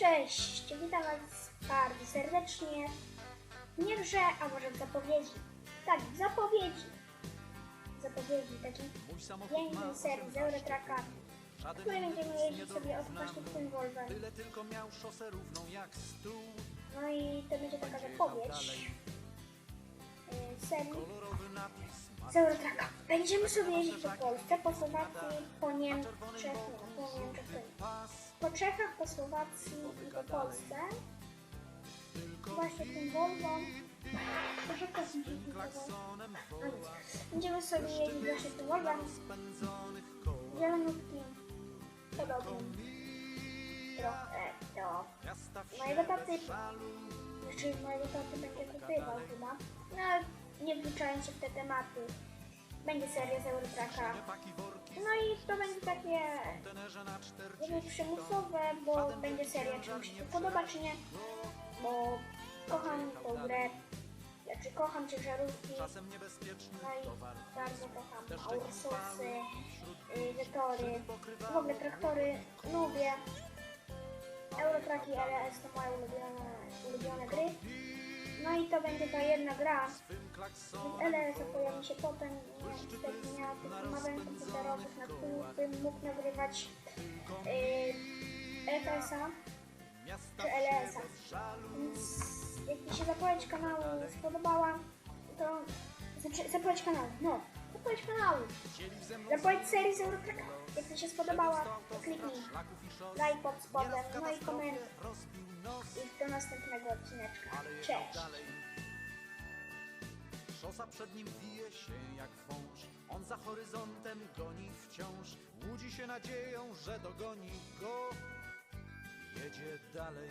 Cześć, witam Was bardzo serdecznie. Nie w grze, a może w zapowiedzi. Tak, w zapowiedzi. W zapowiedzi ma pięknej serii z osiem Eurotracka, w będziemy jeździć sobie od właśnie mu. tym Volvem. Tyle tylko miał szosę równą jak stół No i to będzie taka zapowiedź y, serii z Eurotracka. Będziemy sobie jeździć po Polsce, po Słowacji, po Niemczech, nie, po Niemczech Po Czechach, po Słowacji i po Polsce. Właśnie tym Volvo. Proszę woła Będziemy sobie jeździć właśnie tym Volvo. Zielenutkim. Podobnym. Trochę do mojego taty. Znaczy mojego taty będzie kupywał chyba. No nie wliczając się w te tematy. Będzie seria z worki No i to będzie takie w tenerze na 40 jakby przymusowe, bo będzie seria, czy mi się to podoba, czy nie. Bo kocham tą grę. Znaczy kocham ciężarówki. No i bardzo kocham Aursosy, y, Wetory, w ogóle traktory lubię. Eurotraki LS to moje ulubione, ulubione gry. No i to będzie ta jedna gra. LS pojawi się potem, miała tych wymagań komputerowych, na których bym mógł nagrywać y, FS-a Miasta czy LS-a. Więc jak mi się zapowiedź kanału spodobała, to znaczy zapowiedź kanału, no, zapowiedź kanału, zapowiedź serii z Eurotracka. Jak mi się spodobała, to kliknij like pod spodem, no i komentarz. I do następnego odcineczka. Ale jechał Cześć! dalej. Szosa przed nim wije się jak wąż. On za horyzontem goni wciąż. Łudzi się nadzieją, że dogoni go. Jedzie dalej